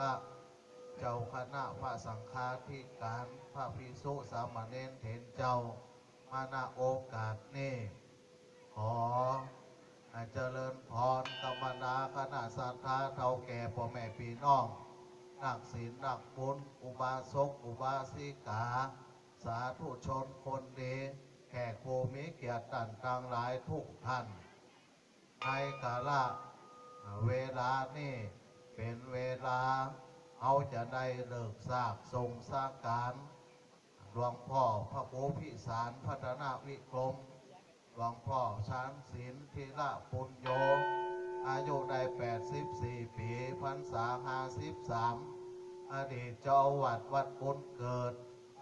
ระเจ้าคณะพระสังฆาธิการพระภิกษุสามเณรเถรเจ้า มาณโอกาสนี้ขอเจริญพรกรรมนาคณะสัทธาเท่าแก่พ่อแม่พี่น้องนักศีลนักบุญอุบาสกอุบาสิกา สาธุชนคนดีแขกโคมิเกียรติตันต่างหลายทุกท่านในกาละเวลานี่ เป็นเวลา เอาจะได้เลิกซากทรงสาการหลวงพ่อพระโพพิสารพัฒนาวิกรมหลวงพ่อชานศิลธีระปุญโย อายุได้ 84 ปีพรรษา53 อดีตเจ้าอาวาดวัดบุญเกิด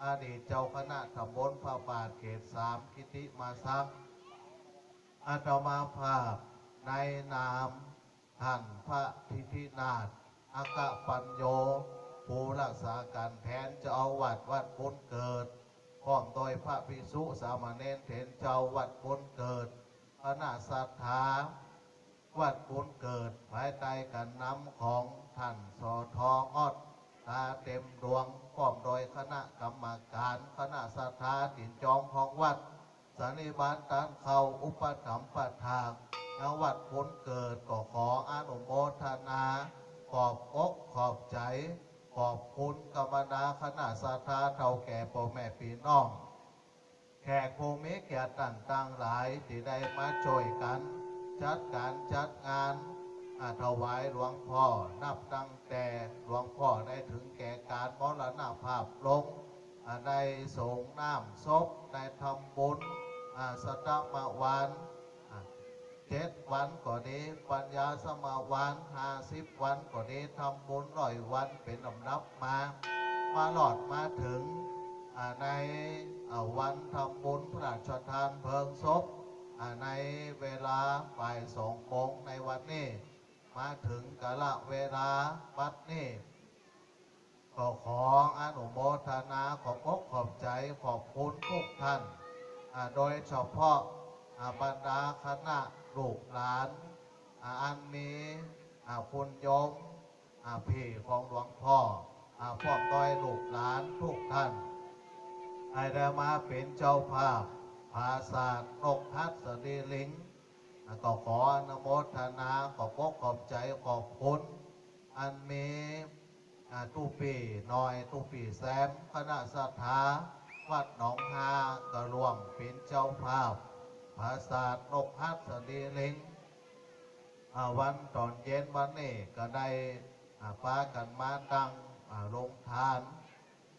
อดีตเจ้าคณะตำบลพระบาทเขตสามคิติมาซักอาตมาภาพในนาม ท่านพระทิธินาถอากะปัญโยผู้รักษาการแทนเจ้าอาวาดวัดบุญเกิดพร้อมโดยพระภิกษุสามเณรเถรเจ้าวัดบุญเกิดคณะศรัทธาวัดบุญเกิดภายใต้การนำของท่านสอทองอดตาเต็มดวงพร้อมโดยคณะกรรมการคณะศรัทธาตินจองของวัด สนนิบาตตานเขาอุปถัมภ์ปะทานณวัดบุญเกิดก็ขออนุโมทนา ขอบอกขอบใจ ขอบคุณกรรมนาคณะศรัทธาเท่าแก่พ่อแม่พี่น้อง แขกภูมิเกียรติต่างๆหลายที่ได้มาช่วยกัน จัดการจัดงานอาถวายหลวงพ่อ นับตั้งแต่หลวงพ่อได้ถึงแก่การมรณภาพลงอ่าได้ส่งน้ำศพได้ทำบุญ สตมวานเจ็ดวันก็ดีปัญญาสมาวานห้าสิบวันก็ดีทำบุญร้อยวันเป็นลำนับมา มาหลอดมาถึงในวันทำบุญพระราชทานเพลิงศพในเวลาบ่ายสองโมงในวันนี้ มาถึงกะละเวลาวัดนี้ก็ขออนุโมทนาขอบกขอบใจขอบคุณทุกท่าน โดยเฉพาะบรรดาคณะลูกหลานอันมีคุณยมพี่ของหลวงพ่อพร้อมโดยลูกหลานทุกท่านให้ได้มาเป็นเจ้าภาพภาษาทนกทัศดีลิงก็ขออนุโมทนาขอบอกขอบใจขอบคุณอันมีตูปีน้อยตูปีแซมคณะศรัทธา วัดหนองฮากระรวมเป็นเจ้าภาพภาษาทนกฮัสดีลิงวันตอนเย็นวันนี้ก็ได้อ่าพากันมาตั้งอ่าโรงทาน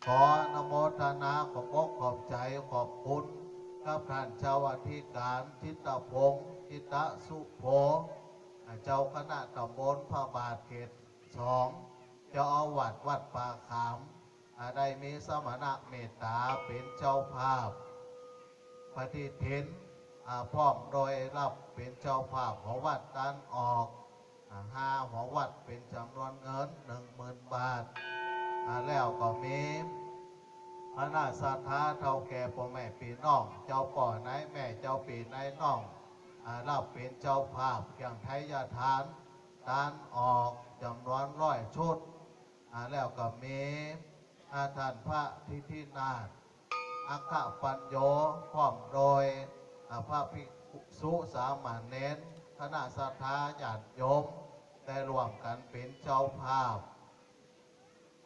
ขออนโมทนาขอบอกขอบใจขอบคุณกับท่านเจ้าอธิการทิตพงศ์ทิตสุโภเจ้าคณะตำบลพระบาทเขตสองเจ้าอาวัดวัดป่าขาม ได้มีสมณะเมตตาเป็นเจ้าภาพ ปฏิทินพร้อมโดยรับเป็นเจ้าภาพของวัดตันออกห้าของวัดเป็นจำนวนเงินหนึ่งหมื่นบาท แล้วก็มีพระนาศรัทธาเท่าแก่พ่อแม่ปีน้อง เจ้าป่อนายแม่เจ้าปีนายน้องรับเป็นเจ้าภาพอย่างไทยทานตานออกจำนวนร้อยชุดแล้วก็มี อาท่านพระทิทินาถอัคคปัญโยพร้อมโดยพระภิกษุสามานเน้นคณะศรัทธาญาติโยมได้รวมกันเป็นเจ้าภาพ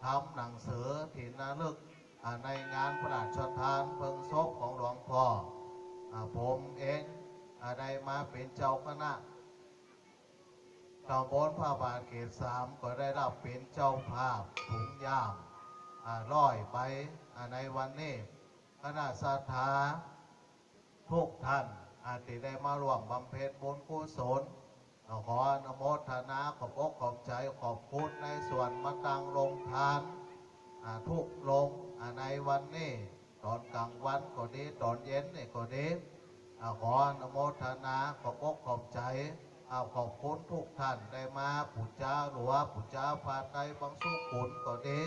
ทำหนังสือที่ระลึกในงานพระราชทานเพิงศพของหลวงพ่อผมเองได้มาเป็นเจ้าคณะตำบลพระบาทเขตสามก็ได้รับเป็นเจ้าภาพถุงย่าม ร้อยไปในวันนี้คณะศรัทธาทุกท่านอาจจะได้มาร่วมบำเพ็ญบุญกุศลขออนุโมทนาขอบอกขอบใจขอบคุณในส่วนมาตังลงทานทุกลงในวันนี้ตอนกลางวันก็ดีตอนเย็นนี่ก็ดีขออนุโมทนาขอบอกขอบใจอ่าขอบคุณทุกท่านได้มาปุจจาหรือว่าปุจจาพาไตบางสุขุนก็ดี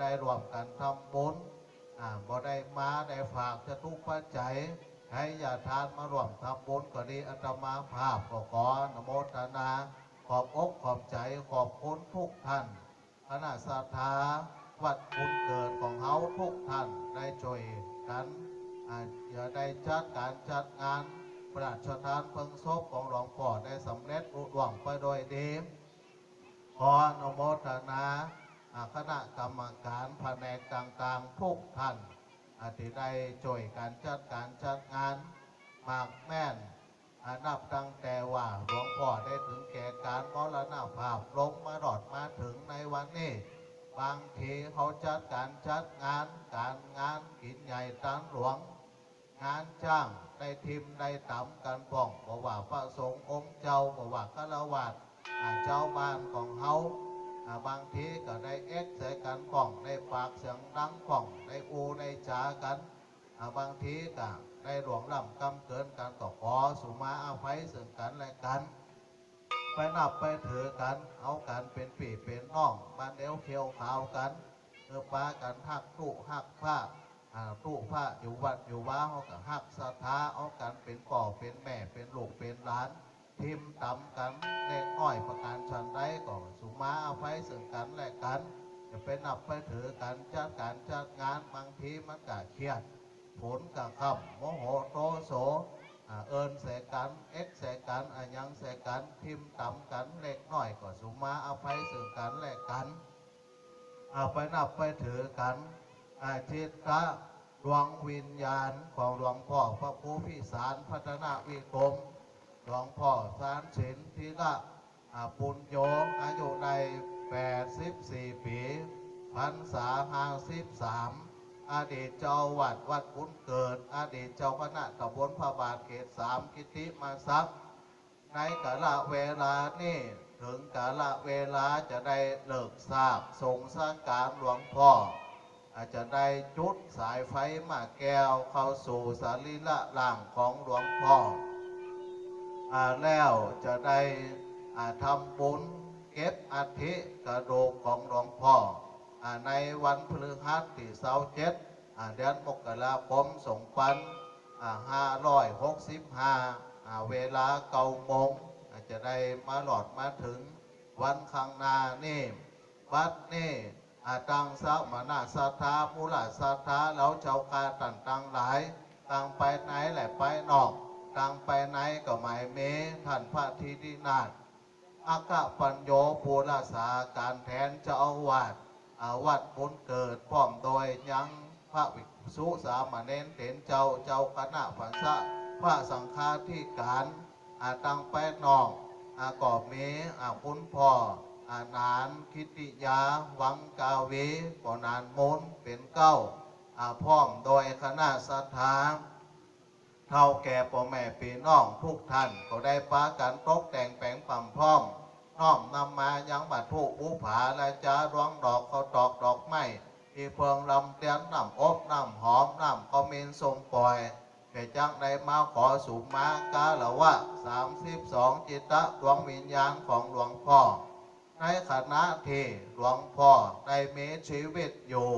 ได้รวมกันทำบุญบ่ได้มาได้ฝากจะทุกปัจจัยให้ญาติทานมารวมทำบุญก็ดีอาตมาภาพก็ขอนโมทนาขอบอกขอบใจขอบคุณทุกท่านคณะศรัทธาวัดบุญเกิดของเฮาทุกท่านได้ช่วยกันอย่าได้จัดการจัดงานพระราชทานเพลิงศพของหลวงพ่อได้สำเร็จรุ่ร่วงไปโดยดีขออนุโมทนา คณะกรรมการแผนกต่างๆ ทุกท่านอาที่ได้ช่วยการจัดการจัดงานมากแม่นอานับตั้งแต่ว่าหลวงพ่อได้ถึงแก่การมรณภาพลงมาหลอดมาถึงในวันนี้บางทีเขาจัดการจัดงานการงานกินใหญ่ตังหลวง งานจ้างได้ทิมได้ต่ำกันป้องบอกว่าพระสงฆ์องค์เจ้าบอกว่าฆราวาสเจ้าบ้านของเฮา บางทีก็ได้เอ็กใส่กันป้องได้ปากเสียงดังป้องได้อูได้จากันบางทีก็ได้หลวงลำกำเกินกันก็ขอสุมาอาภัยซึ่งกันและกัน ไปนับไปถือกัน เอากันเป็นปีเป็นน้องมาเดียวเคียวขาวกันเออปากันหักตู้หักผ้าตู้ผ้าอยู่วัดอยู่ว้าเขากับหักศรัทธาเอากันเป็นป่อเป็นแม่เป็นลูกเป็นหลาน ทิมตำกันเล็กน้อยประการชันได้ก็สุมาเอาภัยซึ่งกันแหละกันจะไปนับไปถือกันจัดการจัดงานบางทีมันก็เครียดผลกับคำโมโหโตโสเอินใส่กันเอ็กใส่กันอยังใส่กันทิมต่ำกันเล็กน้อยก็สุมาเอภัยสื่อกันแหละกันเอาไปนับไปถือกันอาจิตตะดวงวิญญาณของหลวงพ่อพระผู้พิสารพัฒนาวิกรม หลวงพ่อสารสินทีละปุญโยอายุใน84 ปีพรรษา53อดีตเจ้าวัดวัดบุญเกิด อดีตเจ้าคณะตำบลพระบาทเขตสามกิติมาซัก ในกาละเวลานี่ถึงกาละเวลาจะได้เลิกทราบส่งสักการหลวงพ่อ อาจจะได้จุดสายไฟมาแก้วเข้าสู่สารีละหล่างของหลวงพ่อ แล้วจะได้ทำบุญเก็บอัฐิกระดูกของหลวงพ่อในวันพฤหัสที่เสาร์เจ็ดเดือนมกราคมสองพันห้าร้อยหกสิบห้าเวลาเก้าโมงจะได้มาหลอดมาถึงวันข้างหน้านี่บัดนี่ตังสาวมานาสัทธามูลาสัทธาแล้วเจ้ากาตันตังหลายตังไปไหนแหละไปนอก ตังไปไหนก็หมายเมท่านพระธิดินาถอากะปัญโยภูราสาการแทนเจ้าอาวาสอาวัดบุญเกิดพร้อมโดยยังพระวิสุสามเณรเถนเจ้าเจ้าคณะภาษาพระสังฆาธิการอาตังไปนองอากอบเมอาคุณพ่ออานานคิติยา วังกาเวปอนานมนเป็นเก้าอาพร้อมโดยคณะสัทธา เท่าแก่พ่อแม่พี่น้องทุกท่านก็ได้ปากันตกแต่งแปลงความพร้อมน้อมนำมายังบัดผู้ผู้ผาและจ้าร้องดอกเขาตอกดอกไม้ที่เพิงลำเตียนน้ำอบน้ำหอมน้ำก็มินทรงปล่อยเกิดจังได้มาขอสุมากาละวะสามสิบสองจิตตะดวงวิญญาณของหลวงพ่อ ในขณะที่หลวงพ่อได้มีชีวิตอยู่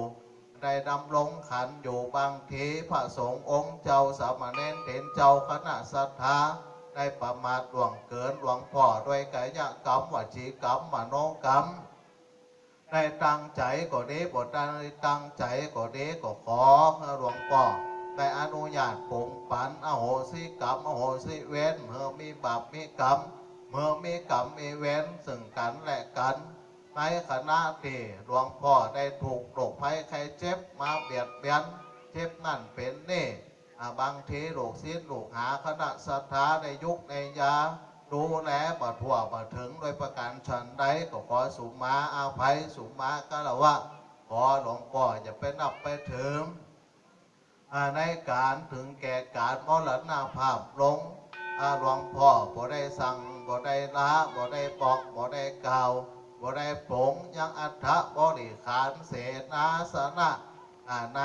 ได้ดำรงขันอยู่บางทีพระสงฆ์องค์เจ้าสามเณรเถนเจ้าคณะศรัทธาได้ประมาทหลวงเกินหลวงพ่อด้วยกายกรรมวจีกรรมมโนกรรมได้ตั้งใจก็ดีบ่ได้ตั้งใจก็ดีก็ขอหลวงพ่อได้อนุญาตปลงปันอโหสิกรรมอโหสิเว้นเมื่อมีบาปมีกรรมเมื่อมีกรรมมีเว้นซึ่งกันและกัน ในขณะที่หลวงพ่อได้ถูกโรคภัยไข้เจ็บมาเบียดเบียนเจ็บนั่นเป็นนี่บางทีลูกศิษย์ลูกหาคณะศรัทธาในยุคในยาดูแลบัดทั่วบัดถึงโดยประการฉันใดก็ขอสุมาอาภัยสุมากะละวะขอหลวงพ่ออย่าไปนับไปถึงในการถึงแก่การมรณภาพลงอาหลวงพ่อบ่ได้สั่งบ่ได้ละบ่ได้บอกบ่ได้กล่าว บ่ได้ผงยังอัฐบริขารเสนาสนะอ่าใน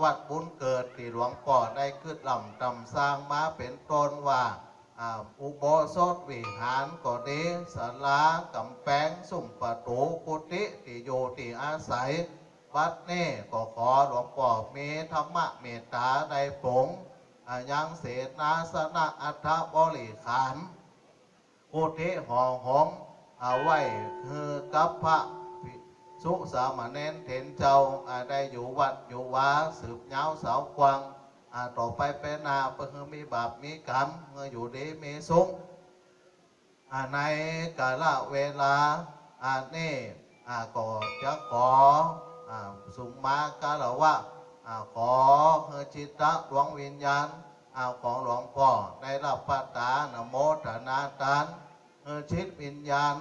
วัดบุญเกิดที่หลวงพ่อได้ขึ้นลำตำสร้างมาเป็นต้นว่าอุโบสถวิหารก็ดีศาลากำแพงสุ่มประตูกุฏิที่อยู่ที่อาศัย วัดนี่ก็ขอหลวงพ่อมีธรรมะเมตตาในผงอ่ายังเสนาสนะอัฐบริขารกุฏิห่อหง เอาไว้คือกับพระสุสามเณรเถนเจ้าอาได้อยู่วัดอยู่วาสืบเงาสาวกวางอาต่อไปเป็นนาเพื่อมีบาปมีกรรมเมื่ออยู่ดีมีสุขอาในกาลเวลาอานี่อาก็จะขออาสุมากาลวะอาขอเฮจิตตะดวงวิญญาณอาของหลวงพ่อได้รับปัตตานโมทนาทาน ชิตวิญญาณ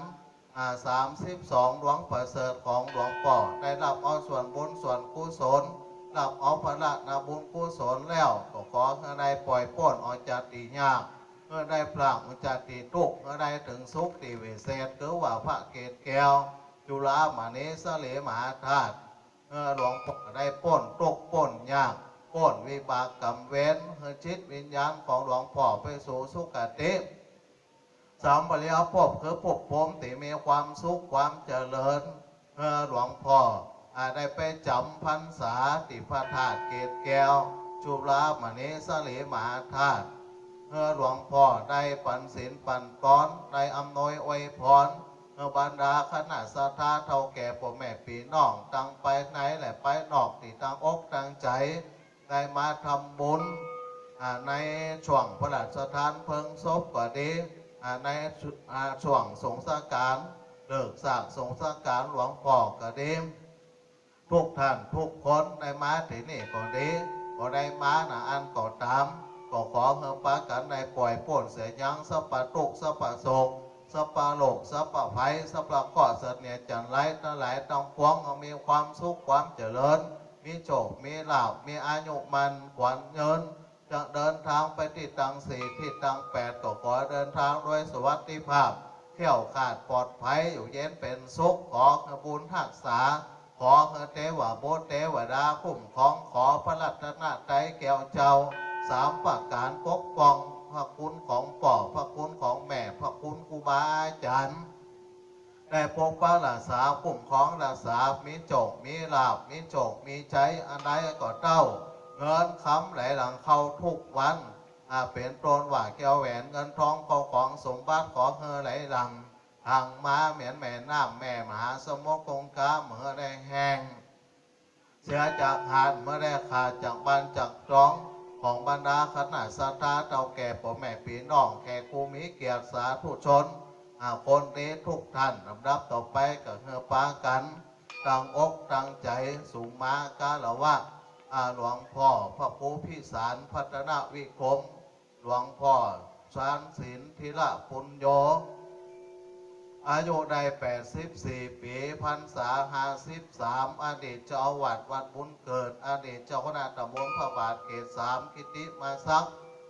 สามสิบสองดวงประเสริฐของหลวงพ่อได้รับเอาส่วนบุญส่วนกุศลรับเอาพระนาบุญกุศลแล้วก็ขอให้ได้ปล่อยพ้นออกจากตียากเมื่อได้พลางออกจากตีทุกเมื่อได้ถึงสุขตีเวเศษคือว่าพระเกศแก้ว จุฬามณีสเลมหาธาตุเมื่อหลวงพ่อได้พ้นทุกข์พ้นยากพ้นวิบากกรรมเว้นเพื่อจิตวิญญาณของหลวงพ่อไปสู่สุคติ สามปริยภพคือภพภูมิที่มีความสุขความเจริญเมื่อหลวงพ่ออาได้ไปจำพรรษาติพระธาตุเกตแก้ว จุฬามณีสลีมหาธาตุเมื่อหลวงพ่อได้ปันศีลปันก้อนได้อำนวยอวยพรเมื่อบรรดาคณะสัทธาเท่าแก่พ่อแม่พี่น้องตั้งไปไหนและไปนอกที่ตั้งอกตั้งใจ ได้มาทำบุญในช่วงพระราชทานเพิงศพก็ดี ในชุอ่าช่วงสงสการเลิกสร้างสงสการหลวงพ่อกระเดมทุกท่านทุกคนได้มาที่นี่ก็ดีก็ได้มานะอันก็ตามก็ขอเฮือปากันในปล่อยป่นเสียยังสัปปะตุกสัปปะโศกสัปปะโลกสัปปะไผ่สัปปะเกาะเสนียจันไรทั้งหลายต้องพวงเอามีความสุขความเจริญ มีโชคมีลาภมีอายุมันขวัญเงิน จะเดินทางไปที่ตังสี่ที่ตังแปดก็ขอเดินทางด้วยสวัสดิภาพ เที่ยวขาดปลอดภัยอยู่เย็นเป็นสุขขอขบุญทักษา ขอเทวาโบเทวดาคุ้มของขอพระรัตนตรัยแก้วเจ้าสามประการปกป้องพระคุณของป่อพระคุณของแม่พระคุณครูบาอาจารย์ได้ปกปักรักษาคุ้มของรักษามีโจกมีลาบมีโจกมีใจอันใดก็เต้า งินคำไหลหลังเข้าทุกวันอาเป็นตนว่าแก้วแหวนเงินทองเข้าของสมบัติขอเฮไหลหลังทางมาเหมือนแม่น้ำแม่มหาสมุทรคงคาเมื่อได้แห้งเสียจากหาดเมื่อได้ขาดจากบ้านจากจองของบรรดาคณะสัตาเต่าแก่พ่อแม่พี่น้องแขกครูมีเกียรติสาธุชนอาคนนี้ทุกท่านลำดับต่อไปกับเฮอปากันตั้งอกตั้งใจสูงมากาละวะอา หลวงพ่อพระครูพิสารพัฒนาวิคม หลวงพ่อสารศิลธิระปุญโย อายุได้84 ปีพรรษา53อดีตเจ้าวัดวัดบุญเกิด อดีตเจ้าคณะตำบลพระบาทเขตสามกิติมาซัก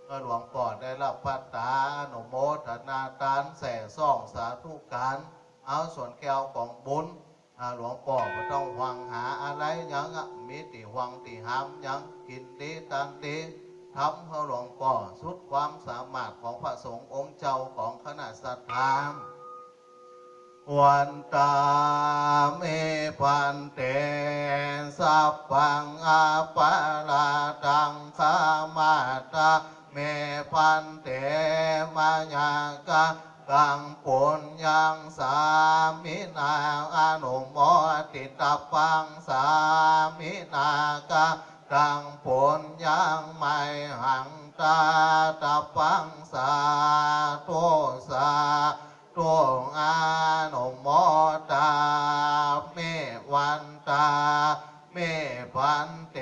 เมื่อหลวงพ่อได้รับพัตตาอนุโมทนาทานแส่ซ่องสาธุการ เอาส่วนแก้วของบุญ หลวงพ่อไม่ต้องหวังหาอะไรยังมีติหวังติหามยังกินดีตันดีทำให้หลวงพ่อสุดความสามารถของพระสงฆ์องค์เจ้าของคณะสัตยาวันตาเมพันเตสัพพังอาปาลาตังคามาตาเมพันเตมายากะ กังปุญญังสามินาอนุโมติตาปังสามินากะกังปุญญังไม่หังตาตาปังสาธุสาตวงอนุโมตาเมวันตาเมพันเต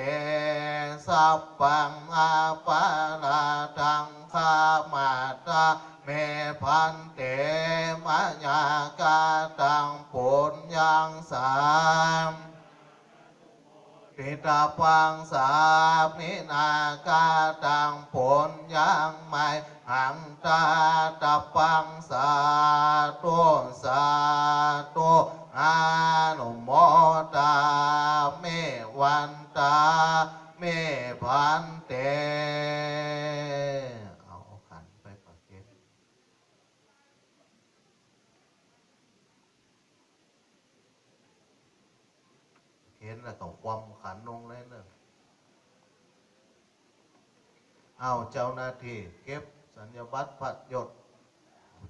สัพพังอาปาลาทังคามาตา เมพันเตมะยากาตังปุญญังสามติตาปังสามินากาตังผลยังไม่หังตาตาปังสาตุสาตุอานุโมตาเมวันตาเมพันเต เอาขันไปประเก็บ เห็นแล้วก็ความขันลงเลยเนอะ เอาเจ้าหน้าที่เก็บสัญญบัตรผัดหยด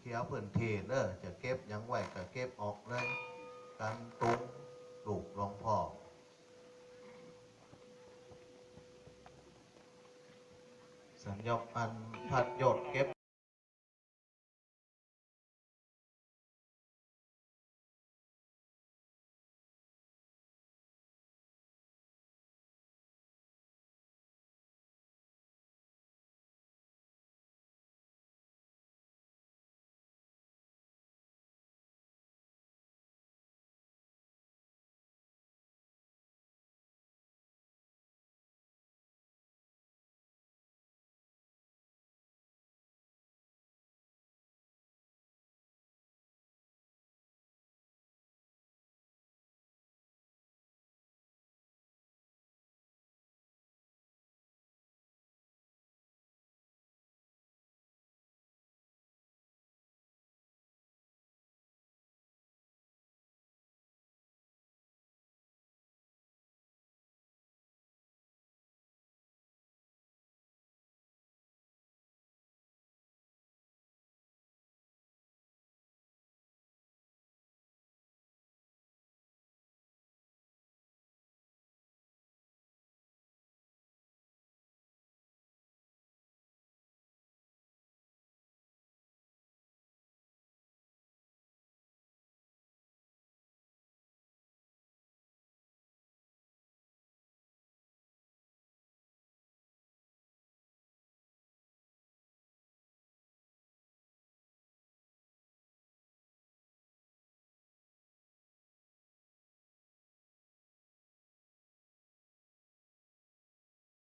เขียวพื้นที่เนอจะเก็บยังไหวก็เก็บออกเลยกันตุงลูกหลวงพ่อสัญญาอันผัดหยดเก็บ